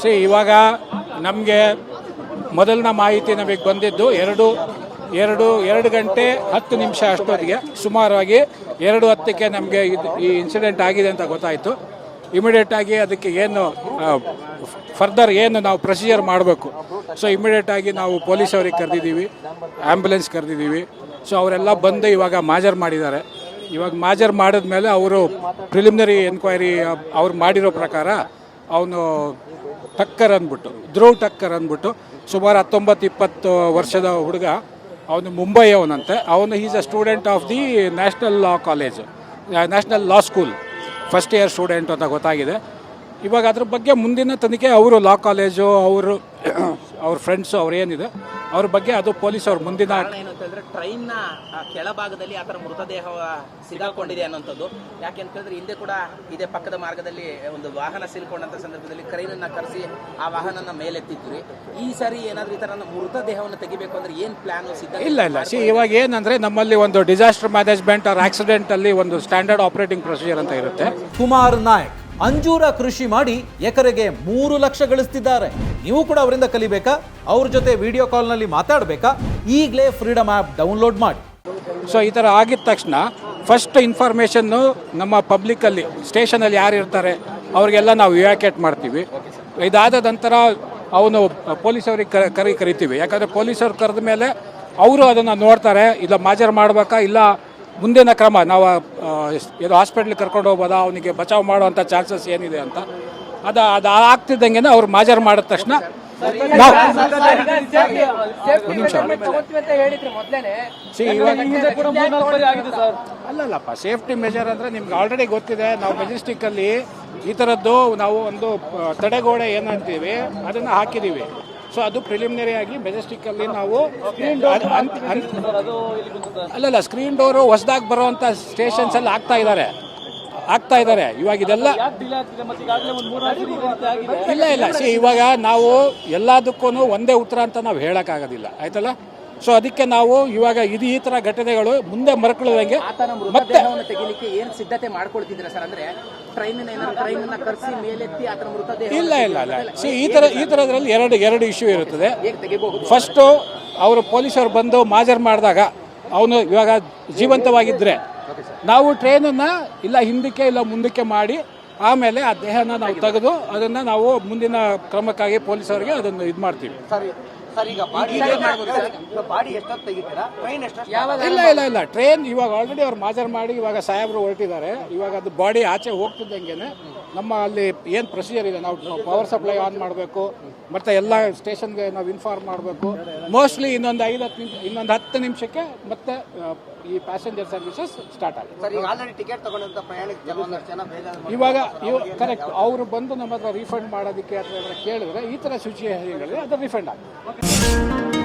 C ಇವಾಗ ನಮಗೆ ಮೊದಲಿನ ಮಾಹಿತಿ ನಮಗೆ ಬಂದಿದ್ದು ಎರಡು ಎರಡು ಎರಡು ಗಂಟೆ ಹತ್ತು ನಿಮಿಷ ಅಷ್ಟೊತ್ತಿಗೆ, ಸುಮಾರಾಗಿ ಎರಡು ಹತ್ತಕ್ಕೆ ನಮಗೆ ಇದು ಈ ಇನ್ಸಿಡೆಂಟ್ ಆಗಿದೆ ಅಂತ ಗೊತ್ತಾಯಿತು. ಇಮಿಡಿಯೇಟ್ ಆಗಿ ಅದಕ್ಕೆ ಏನು ಫರ್ದರ್ ಏನು ನಾವು ಪ್ರೊಸೀಜರ್ ಮಾಡಬೇಕು. ಸೊ ಇಮಿಡಿಯೇಟ್ ಆಗಿ ನಾವು ಪೊಲೀಸ್ ಅವ್ರಿಗೆ ಕರೆದಿದ್ದೀವಿ ಆ್ಯಂಬುಲೆನ್ಸ್ ಕರೆದಿದ್ದೀವಿ. ಸೊ ಅವರೆಲ್ಲ ಬಂದು ಇವಾಗ ಮಾಜರ್ ಮಾಡಿದ್ದಾರೆ. ಇವಾಗ ಮಾಜರ್ ಮಾಡಿದ್ಮೇಲೆ ಅವರು ಪ್ರಿಲಿಮಿನರಿ ಎನ್ಕ್ವೈರಿ ಅವ್ರು ಮಾಡಿರೋ ಪ್ರಕಾರ ಅವನು ಟಕ್ಕರ್ ಅಂದ್ಬಿಟ್ಟು ಧ್ರುವ್ ಟಕ್ಕರ್ ಅಂದ್ಬಿಟ್ಟು ಸುಮಾರು ಹತ್ತೊಂಬತ್ತು, ಇಪ್ಪತ್ತು ವರ್ಷದ ಹುಡುಗ, ಅವನು ಮುಂಬೈ ಅವನಂತೆ. ಅವನು is a student of the national law college national law school first year student ಅಂತ ಗೊತ್ತಾಗಿದೆ. ಇವಾಗ ಅದ್ರ ಬಗ್ಗೆ ಮುಂದಿನ ತನಿಖೆ, ಅವರು ಲಾ ಕಾಲೇಜು ಅವರು, ಅವ್ರ ಫ್ರೆಂಡ್ಸು ಅವ್ರು ಏನಿದೆ. ಅವ್ರ ಬಗ್ಗೆ ಅದು ಪೊಲೀಸ್ ಅವ್ರ ಮುಂದಿನ ಏನು ಅಂತ ಹೇಳಿದ್ರೆ ಟ್ರೈನ್ನ ಆ, ಕೆಳಭಾಗದಲ್ಲಿ ಆತರ ಮೃತದೇಹ ಸಿಗಾಕೊಂಡಿದೆ ಅನ್ನೋಂಥದ್ದು ಯಾಕೆ ಅಂತ ಹೇಳಿದ್ರೆ ಹಿಂದೆ ಕೂಡ ಇದೇ ಪಕ್ಕದ ಮಾರ್ಗದಲ್ಲಿ ಒಂದು ವಾಹನ ಸಿಲ್ಕೊಂಡಂತ ಸಂದರ್ಭದಲ್ಲಿ ಕ್ರೈನ್ ಅನ್ನ ಕರೆಸಿ ಆ ವಾಹನನ ಮೇಲೆತ್ತಿದ್ರಿ. ಈ ಸಾರಿ ಏನಾದ್ರೂ ಈ ತರ ಮೃತದೇಹವನ್ನು ತೆಗಿಬೇಕು ಅಂದ್ರೆ ಏನ್ ಪ್ಲಾನ್ ಸಿದ್ಧ ಇಲ್ಲ ಇಲ್ಲ. ಸಿ ಇವಾಗ ಏನಂದ್ರೆ ನಮ್ಮಲ್ಲಿ ಒಂದು ಡಿಸಾಸ್ಟರ್ ಮ್ಯಾನೇಜ್ಮೆಂಟ್ ಆರ್ ಆಕ್ಸಿಡೆಂಟಲ್ಲಿ ಒಂದು ಸ್ಟ್ಯಾಂಡರ್ಡ್ ಆಪರೇಟಿಂಗ್ ಪ್ರೊಸೀಜರ್ ಅಂತ ಇರುತ್ತೆ. ಕುಮಾರ್ ನಾಯಕ್. ಅಂಜೂರ ಕೃಷಿ ಮಾಡಿ ಎಕರೆಗೆ ಮೂರು ಲಕ್ಷ ಗಳಿಸ್ತಿದ್ದಾರೆ. ನೀವು ಕೂಡ ಅವರಿಂದ ಕಲಿಬೇಕಾ? ಅವ್ರ ಜೊತೆ ವಿಡಿಯೋ ಕಾಲ್ನಲ್ಲಿ ಮಾತಾಡಬೇಕಾ? ಈಗಲೇ ಫ್ರೀಡಮ್ ಆ್ಯಪ್ ಡೌನ್ಲೋಡ್ ಮಾಡಿ. ಸೊ ಈ ಥರ ಆಗಿದ ತಕ್ಷಣ ಫಸ್ಟ್ ಇನ್ಫಾರ್ಮೇಷನ್ನು ನಮ್ಮ ಪಬ್ಲಿಕ್ಕಲ್ಲಿ ಸ್ಟೇಷನಲ್ಲಿ ಯಾರು ಇರ್ತಾರೆ, ಅವರಿಗೆಲ್ಲ ನಾವು ಇವ್ಯಾಕೇಟ್ ಮಾಡ್ತೀವಿ. ಇದಾದ ನಂತರ ಅವನು ಪೊಲೀಸವ್ರಿಗೆ ಕರೆ, ಕರಿ, ಕರಿತೀವಿ. ಯಾಕಂದರೆ ಪೊಲೀಸವ್ರು ಕರೆದ ಮೇಲೆ ಅವರು ಅದನ್ನು ನೋಡ್ತಾರೆ, ಇಲ್ಲ ಮಾಜರ್ ಮಾಡಬೇಕಾ, ಇಲ್ಲ ಮುಂದಿನ ಕ್ರಮ ನಾವು ಇದು ಹಾಸ್ಪಿಟ್ಲಿಗೆ ಕರ್ಕೊಂಡು ಹೋಗ್ಬೋದಾ ಅವನಿಗೆ ಬಚಾವ್ ಮಾಡುವಂಥ ಚಾನ್ಸಸ್ ಏನಿದೆ ಅಂತ. ಅದು ಅದು ಆಗ್ತಿದ್ದಂಗೆ ಅವ್ರು ಮಾಜರ್ ಮಾಡಿದ ತಕ್ಷಣ ನಾವು ಅಲ್ಲಲ್ಲಪ್ಪ ಸೇಫ್ಟಿ ಮೆಜರ್ ಅಂದ್ರೆ ನಿಮ್ಗೆ ಆಲ್ರೆಡಿ ಗೊತ್ತಿದೆ ನಾವು ಮೆಜೆಸ್ಟಿಕ್ ಅಲ್ಲಿ ಈ ಥರದ್ದು ನಾವು ಒಂದು ತಡೆಗೋಡೆ ಏನಂತೀವಿ ಅದನ್ನ ಹಾಕಿದೀವಿ. ಸೊ ಅದು ಪ್ರಿಲಿಮಿನರಿ ಆಗಿ ಮೆಜೆಸ್ಟಿಕ್ ಅಲ್ಲಿ ನಾವು ಸ್ಕ್ರೀನ್ ಡೋರ್ ಅಲ್ಲಲ್ಲ ಸ್ಕ್ರೀನ್ ಡೋರು ಹೊಸದಾಗಿ ಬರುವಂತ ಸ್ಟೇಷನ್ಸ್ ಅಲ್ಲಿ ಆಗ್ತಾ ಇದ್ದಾರೆ ಆಗ್ತಾ ಇದ್ದಾರೆ ಇವಾಗ ಇದೆಲ್ಲ ಇಲ್ಲ ಇಲ್ಲ. ಸಿ ಇವಾಗ ನಾವು ಎಲ್ಲದಕ್ಕೂ ಒಂದೇ ಉತ್ತರ ಅಂತ ನಾವು ಹೇಳೋಕ್ಕಾಗೋದಿಲ್ಲ ಆಯ್ತಲ್ಲ? ಸೊ ಅದಕ್ಕೆ ನಾವು ಇವಾಗ ಇದು ಈ ತರ ಘಟನೆಗಳು ಮುಂದೆ ಮರಕೊಳ್ಳುವಂಗೆ ಆತನ ಮತ್ತೆ ತೆಗಿಲಿಕ್ಕೆ ಏನ್ ಸಿದ್ಧತೆ ಮಾಡ್ಕೊಳ್ತಿದ್ರ ಸರ್? ಅಂದ್ರೆ ಟ್ರೈನ್ ಏನಾದ್ರು ಟ್ರೈನ್ ಅನ್ನ ಕರೆಸಿ ಮೇಲೆತ್ತಿ ಆತನ ಮೃತದೇಹ ಇಲ್ಲ ಇಲ್ಲ ಇಲ್ಲ. ಸಿ ಈ ತರ ಈ ತರದ್ರಲ್ಲಿ ಎರಡು ಎರಡು ಇಶ್ಯೂ ಇರುತ್ತದೆ. ಫಸ್ಟ್ ಅವರು ಪೊಲೀಸರು ಬಂದು ಮಾಜರ್ ಮಾಡಿದಾಗ ಅವನು ಇವಾಗ ಜೀವಂತವಾಗಿದ್ದರೆ ನಾವು ಟ್ರೈನನ್ನು ಇಲ್ಲ ಹಿಂದಕ್ಕೆ ಇಲ್ಲ ಮುಂದಕ್ಕೆ ಮಾಡಿ ಆಮೇಲೆ ಆ ದೇಹನ ನಾವು ತೆಗೆದು ಅದನ್ನು ನಾವು ಮುಂದಿನ ಕ್ರಮಕ್ಕಾಗಿ ಪೊಲೀಸರಿಗೆ ಅದನ್ನು ಇದು ಮಾಡ್ತೀವಿ. ಇಲ್ಲ ಇಲ್ಲ ಇಲ್ಲ. ಟ್ರೈನ್ ಇವಾಗ ಆಲ್ರೆಡಿ ಅವ್ರು ಮಾಜರ್ ಮಾಡಿ ಇವಾಗ ಸಾಹೇಬ್ರು ಹೊರಟಿದ್ದಾರೆ. ಇವಾಗ ಅದು ಬಾಡಿ ಆಚೆ ಹೋಗ್ತಿದ್ದಂಗೆನೆ ನಮ್ಮ ಅಲ್ಲಿ ಏನು ಪ್ರೊಸೀಜರ್ ಇದೆ? ನಾವು ಪವರ್ ಸಪ್ಲೈ ಆನ್ ಮಾಡಬೇಕು ಮತ್ತೆ ಎಲ್ಲ ಸ್ಟೇಷನ್ಗೆ ನಾವು ಇನ್ಫಾರ್ಮ್ ಮಾಡಬೇಕು. ಮೋಸ್ಟ್ಲಿ ಇನ್ನೊಂದು ಐದು ಹತ್ತು ನಿಮಿಷ ಇನ್ನೊಂದು ಹತ್ತು ನಿಮಿಷಕ್ಕೆ ಮತ್ತೆ ಈ ಪ್ಯಾಸೆಂಜರ್ ಸರ್ವಿಸಸ್ ಸ್ಟಾರ್ಟ್ ಆಗುತ್ತೆ. ಇವಾಗ ಕರೆಕ್ಟ್ ಅವರು ಬಂದು ನಮ್ಮ ಹತ್ರ ರೀಫಂಡ್ ಮಾಡೋದಕ್ಕೆ ಅಥವಾ ಕೇಳಿದ್ರೆ ಈ ಥರ ಸಿಚುವೇಷನ್ಗಳಿದೆ ಅದು ರೀಫಂಡ್ ಆಗುತ್ತೆ.